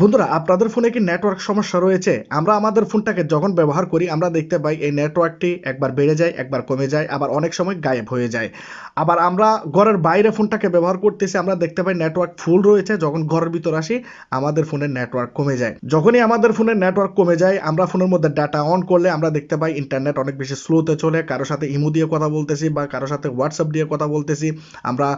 বন্ধুরা, আপনাদের ফোনে কি নেটওয়ার্ক সমস্যা রয়েছে? আমরা আমাদের ফোনটাকে যখন ব্যবহার করি, আমরা দেখতে পাই এই নেটওয়ার্কটি একবার বেড়ে যায়, একবার কমে যায়, আবার অনেক সময় গায়েব হয়ে যায়। আবার আমরা ঘরের বাইরে ফোনটাকে ব্যবহার করতেছি, আমরা দেখতে পাই নেটওয়ার্ক ফুল রয়েছে, যখন ঘরের ভিতর আসি, আমাদের ফোনের নেটওয়ার্ক কমে যায়। যখনই আমাদের ফোনের নেটওয়ার্ক কমে যায়, আমরা ফোনের মধ্যে ডাটা অন করলে আমরা দেখতে পাই ইন্টারনেট অনেক বেশি স্লোতে চলে কারোর সাথে ইমো দিয়ে কথা বলতেছি বা কারোর সাথে হোয়াটসঅ্যাপ দিয়ে কথা বলতেছি, আমরা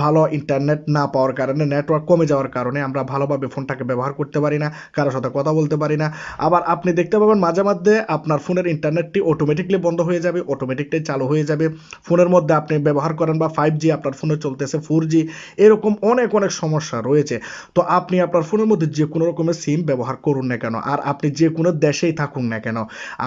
ভালো ইন্টারনেট না পাওয়ার কারণে নেটওয়ার্ক কমে যাওয়ার কারণে আমরা ভালোভাবে ফোনটাকে ব্যবহার করতে পারি না, কারোর সাথে কথা বলতে পারি না। আবার আপনি দেখতে পাবেন মাঝে মাঝে আপনার ফোনের ইন্টারনেটটি অটোমেটিকলি বন্ধ হয়ে যাবে অটোমেটিকলি চালু হয়ে যাবে। ফোনের মধ্যে আপনি ব্যবহার করেন বা ফাইভ জি আপনার ফোনে চলতেছে ফোর জি এরকম অনেক অনেক সমস্যা রয়েছে। তো আপনি আপনার ফোনের মধ্যে যে কোনো রকমের সিম ব্যবহার করুন না কেন, আর আপনি যে কোনো দেশেই থাকুন না কেন।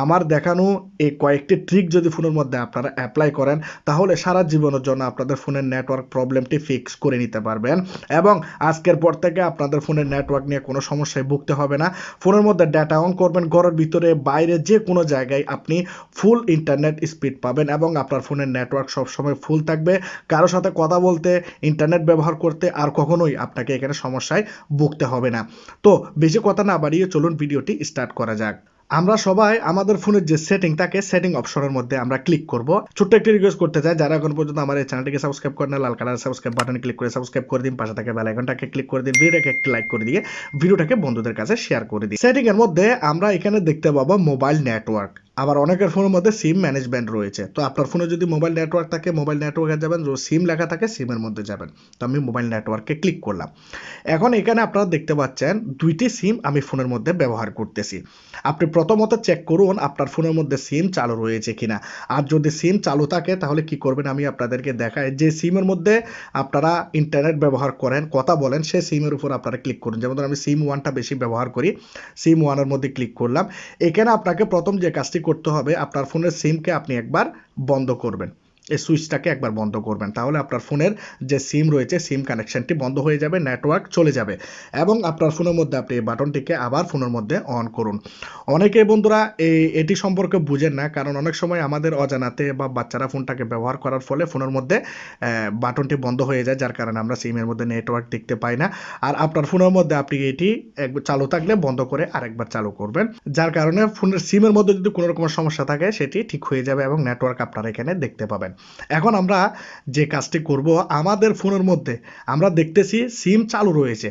আমার দেখানো এই কয়েকটি ট্রিক যদি ফোনের মধ্যে আপনারা অ্যাপ্লাই করেন, তাহলে সারা জীবনের জন্য আপনাদের ফোনের নেটওয়ার্ক প্রবলেমটি ফিক্স করে নিতে পারবেন। এবং আজকের পর থেকে আপনাদের ফোনের নেটওয়ার্ক নিয়ে কোনো সমস্যায় ভুগতে হবে না। ফোনের মধ্যে ডেটা অন করবেন, ঘরের ভিতরে, বাইরে যে কোনো জায়গায় আপনি ফুল ইন্টারনেট স্পিড পাবেন এবং আপনার ফোনের নেটওয়ার্ক সবসময় ফুল থাকবে। কারও সাথে কথা বলতে ইন্টারনেট ব্যবহার করতে আর কখনোই আপনাকে এখানে সমস্যায় ভুগতে হবে না। তো বেশি কথা না বাড়িয়ে চলুন, ভিডিওটি স্টার্ট করা যাক। আমরা সবাই আমাদের ফোনের যে সেটিং তাকে সেটিং অপশনের মধ্যে আমরা ক্লিক করব। ছোট্ট একটি রিকোয়েস্ট করতে চাই, যারা এখন পর্যন্ত আমার এই চ্যানেলটিকে সাবস্ক্রাইব করেন না লাল কালার সাবস্ক্রাইব বাটন ক্লিক করে সাবস্ক্রাইব করে দিন, পাশে থাকে বেলাইকনটাকে ক্লিক করে দিন, ভিডিওটাকে একটি লাইক করে দিয়ে, ভিডিওটাকে বন্ধুদের কাছে শেয়ার করে দিই সেটিং এর মধ্যে আমরা এখানে দেখতে পাবো মোবাইল নেটওয়ার্ক আবার অনেকের ফোনের মধ্যে সিম ম্যানেজমেন্ট রয়েছে। তো আপনার ফোনে যদি মোবাইল নেটওয়ার্ক থাকে মোবাইল নেটওয়ার্কে যাবেন সিম লেখা থাকে সিমের মধ্যে যাবেন। তো আমি মোবাইল নেটওয়ার্কে ক্লিক করলাম। এখন এখানে আপনারা দেখতে পাচ্ছেন, দুইটি সিম আমি ফোনের মধ্যে ব্যবহার করতেছি। আপনি প্রথমত চেক করুন, আপনার ফোনের মধ্যে সিম চালু রয়েছে কিনা। আর যদি সিম চালু থাকে, তাহলে কি করবেন, আমি আপনাদেরকে দেখাই। যে সিমের মধ্যে আপনারা ইন্টারনেট ব্যবহার করেন, কথা বলেন, সেই সিমের উপর আপনারা ক্লিক করুন। যেমন আমি সিম ওয়ানটা বেশি ব্যবহার করি সিম ওয়ানের মধ্যে ক্লিক করলাম। এখানে আপনাকে প্রথম যে কাজটি করতে হবে। আপনার ফোনের সিমকে আপনি একবার বন্ধ করবেন। এই সুইচটাকে একবার বন্ধ করবেন। তাহলে আপনার ফোনের যে সিম রয়েছে, সিম কানেকশনটি বন্ধ হয়ে যাবে, নেটওয়ার্ক চলে যাবে এবং আপনার ফোনের মধ্যে আপনি এই বাটনটিকে আবার ফোনের মধ্যে অন করুন। অনেকে বন্ধুরা এই, এটি সম্পর্কে বুঝেন না, কারণ অনেক সময় আমাদের অজানাতে বা বাচ্চারা ফোনটাকে ব্যবহার করার ফলে ফোনের মধ্যে বাটনটি বন্ধ হয়ে যায়, যার কারণে আমরা সিমের মধ্যে নেটওয়ার্ক দেখতে পাই না। আর আপনার ফোনের মধ্যে আপনি এটি একবার চালু থাকলে বন্ধ করে আরেকবার চালু করবেন, যার কারণে ফোনের, সিমের মধ্যে যদি কোনো রকমের সমস্যা থাকে, সেটি ঠিক হয়ে যাবে এবং নেটওয়ার্ক আপনারা এখানে দেখতে পাবেন। এখন আমরা যে কাজটি করব আমাদের ফোনের মধ্যে আমরা দেখতেছি সিম চালু রয়েছে।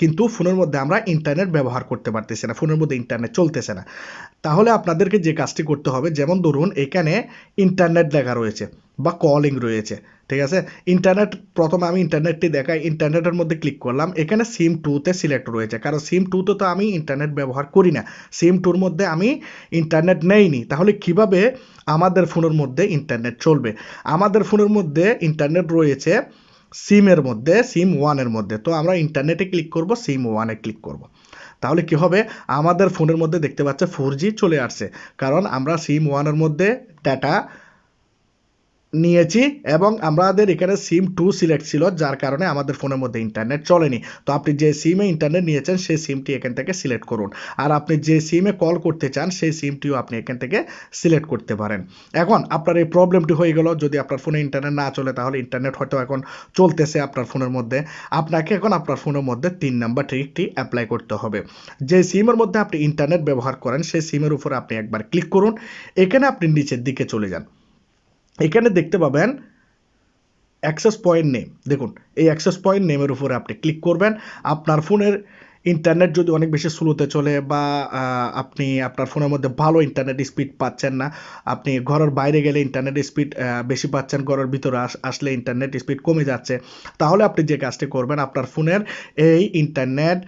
কিন্তু ফোনের মধ্যে আমরা ইন্টারনেট ব্যবহার করতে পারতেছি না, ফোনের মধ্যে ইন্টারনেট চলতেছে না। তাহলে আপনাদেরকে যে কাজটি করতে হবে, যেমন ধরুন এখানে ইন্টারনেট লেখা রয়েছে বা কলিং রয়েছে, ঠিক আছে? ইন্টারনেট প্রথমে আমি ইন্টারনেটটি দেখাই ইন্টারনেটের মধ্যে ক্লিক করলাম, এখানে সিম টুতে সিলেক্ট রয়েছে। কারণ সিম টুতে তো আমি ইন্টারনেট ব্যবহার করি না সিম টুর মধ্যে আমি ইন্টারনেট নেইনি। তাহলে কীভাবে আমাদের ফোনের মধ্যে ইন্টারনেট চলবে? আমাদের ফোনের মধ্যে ইন্টারনেট রয়েছে সিমের মধ্যে সিম ওয়ানের মধ্যে। তো আমরা ইন্টারনেটে ক্লিক করব সিম ওয়ানে ক্লিক করব। তাহলে কি হবে? আমাদের ফোনের মধ্যে দেখতে পাচ্ছে ফোর চলে আসছে। কারণ আমরা সিম ওয়ানের মধ্যে ডাটা নিয়েছি এবং আমাদের এখানে সিম টু সিলেক্ট ছিল, যার কারণে আমাদের ফোনের মধ্যে ইন্টারনেট চলেনি। তো আপনি যে সিমে ইন্টারনেট নিয়েছেন, সেই সিমটি এখান থেকে সিলেক্ট করুন। আর আপনি যে সিমে কল করতে চান, সেই সিমটিও আপনি এখান থেকে সিলেক্ট করতে পারেন। এখন আপনার এই প্রবলেমটি হয়ে গেল, যদি আপনার ফোনে ইন্টারনেট না চলে, তাহলে ইন্টারনেট হয়তো এখন চলতেছে আপনার ফোনের মধ্যে। আপনাকে এখন আপনার ফোনের মধ্যে তিন নাম্বার ট্রিকটি অ্যাপ্লাই করতে হবে। যে সিমের মধ্যে আপনি ইন্টারনেট ব্যবহার করেন, সেই সিমের উপরে আপনি একবার ক্লিক করুন। এখানে আপনি নিচের দিকে চলে যান। এখানে দেখতে পাবেন অ্যাক্সেস পয়েন্ট নেম দেখুন, এই অ্যাক্সেস পয়েন্ট নেমের উপরে আপনি ক্লিক করবেন। আপনার ফোনের ইন্টারনেট যদি অনেক বেশি স্লোতে চলে বা আপনি আপনার ফোনের মধ্যে ভালো ইন্টারনেট স্পিড পাচ্ছেন না, আপনি ঘরের বাইরে গেলে ইন্টারনেট স্পিড বেশি পাচ্ছেন, ঘরের ভিতরে আসলে ইন্টারনেট স্পিড কমে যাচ্ছে, তাহলে আপনি যে কাজটি করবেন, আপনার ফোনের এই ইন্টারনেট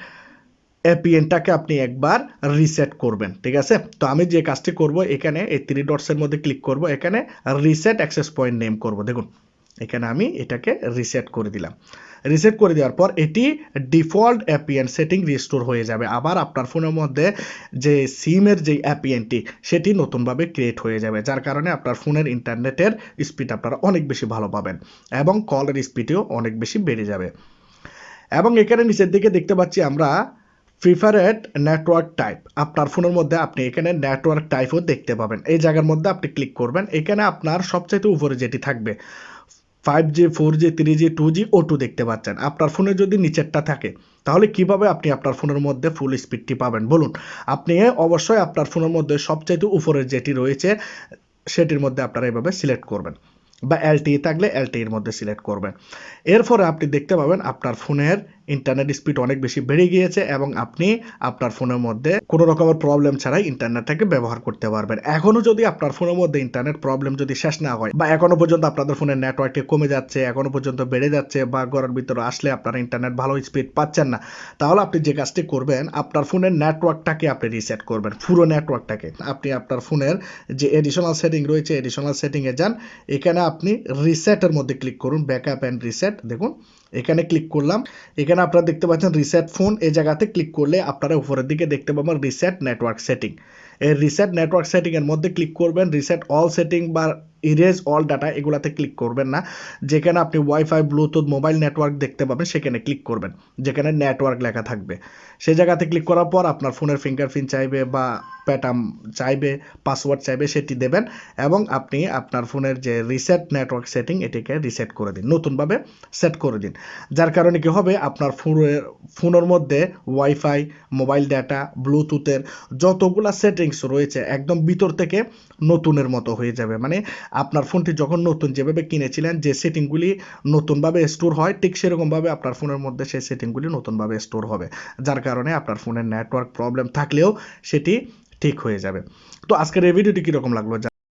এপিএনটাকে আপনি একবার রিসেট করবেন, ঠিক আছে? তো আমি যে কাজটি করব এখানে, এই থ্রি ডটসের মধ্যে ক্লিক করব, এখানে রিসেট অ্যাক্সেস পয়েন্ট নেম করব, দেখুন। এখানে আমি এটাকে রিসেট করে দিলাম। রিসেট করে দেওয়ার পর এটি ডিফল্ট অ্যাপিএন সেটিং রিস্টোর হয়ে যাবে। আবার আপনার ফোনের মধ্যে যে সিমের যে অ্যাপিএনটি সেটি নতুনভাবে ক্রিয়েট হয়ে যাবে, যার কারণে আপনার ফোনের ইন্টারনেটের স্পিড আপনারা অনেক বেশি ভালো পাবেন এবং কলের স্পিডও অনেক বেশি বেড়ে যাবে। এবং এখানে নিচের দিকে দেখতে পাচ্ছি আমরা প্রিফারেড নেটওয়ার্ক টাইপ আপনার ফোনের মধ্যে আপনি এখানে নেটওয়ার্ক টাইপও দেখতে পাবেন। এই জায়গার মধ্যে আপনি ক্লিক করবেন। এখানে আপনার সবচাইতে উপরে যেটি থাকবে five G four G three G two G ও টু দেখতে পাচ্ছেন। আপনার ফোনে যদি নিচেরটা থাকে, তাহলে কীভাবে আপনি আপনার ফোনের মধ্যে ফুল স্পিডটি পাবেন? বলুন, আপনি অবশ্যই আপনার ফোনের মধ্যে সবচাইতে উপরের যেটি রয়েছে, সেটির মধ্যে আপনারা এভাবে সিলেক্ট করবেন। বা এলটি থাকলে এলটি এর মধ্যে সিলেক্ট করবেন। এরপরে আপনি দেখতে পাবেন আপনার ফোনের ইন্টারনেট স্পিড অনেক বেশি বেড়ে গিয়েছে এবং আপনি আপনার ফোনের মধ্যে কোনো রকমের প্রবলেম ছাড়াই ইন্টারনেটটাকে ব্যবহার করতে পারবেন। এখনও যদি আপনার ফোনের মধ্যে ইন্টারনেট প্রবলেম যদি শেষ না হয় বা এখনও পর্যন্ত আপনাদের ফোনের নেটওয়ার্কটি কমে যাচ্ছে, এখনও পর্যন্ত বেড়ে যাচ্ছে বা ঘরের ভিতরে আসলে আপনারা ইন্টারনেট ভালো স্পিড পাচ্ছেন না, তাহলে আপনি যে কাজটি করবেন, আপনার ফোনের নেটওয়ার্কটাকে আপনি রিসেট করবেন, পুরো নেটওয়ার্কটাকে আপনি আপনার ফোনের যে এডিশনাল সেটিং রয়েছে এডিশনাল সেটিংয়ে যান, এখানে আপনি রিসেটের মধ্যে ক্লিক করুন ব্যাকআপ অ্যান্ড রিসেট দেখুন, এখানে ক্লিক করলাম। এখানে আপনারা দেখতে পাচ্ছেন রিসেট ফোন এই জায়গাতে ক্লিক করলে আপনারা উপরের দিকে দেখতে পাবেন রিসেট নেটওয়ার্ক সেটিং এই রিসেট নেটওয়ার্ক সেটিংয়ের মধ্যে ক্লিক করবেন রিসেট অল সেটিং বা ইরেজ অল ডাটা এগুলাতে ক্লিক করবেন না। যেখানে আপনি ওয়াইফাই ব্লুটুথ মোবাইল নেটওয়ার্ক দেখতে পাবেন, সেখানে ক্লিক করবেন, যেখানে নেটওয়ার্ক লেখা থাকবে। সেই জায়গাতে ক্লিক করার পর আপনার ফোনের ফিঙ্গারপ্রিন্ট চাইবে বা প্যাটার্ন চাইবে পাসওয়ার্ড চাইবে, সেটি দেবেন এবং আপনি আপনার ফোনের যে রিসেট নেটওয়ার্ক সেটিং এটিকে রিসেট করে দিন, নতুনভাবে সেট করে দিন। যার কারণে কি হবে? আপনার ফোনের ফোনের মধ্যে ওয়াইফাই মোবাইল ডাটা ব্লুটুথের যতগুলা সেটিংস রয়েছে, একদম ভিতর থেকে নতুনের মতো হয়ে যাবে। মানে আপনার ফোনটি যখন নতুন যেভাবে কিনেছিলেন, যে সেটিংগুলি নতুনভাবে স্টোর হয়, ঠিক সেরকমভাবে আপনার ফোনের মধ্যে সেই সেটিংগুলি নতুনভাবে স্টোর হবে। যার কারণে আপনার ফোনের নেটওয়ার্ক প্রবলেম থাকলেও সেটি ঠিক হয়ে যাবে। তো আজকের এই ভিডিওটি কীরকম লাগল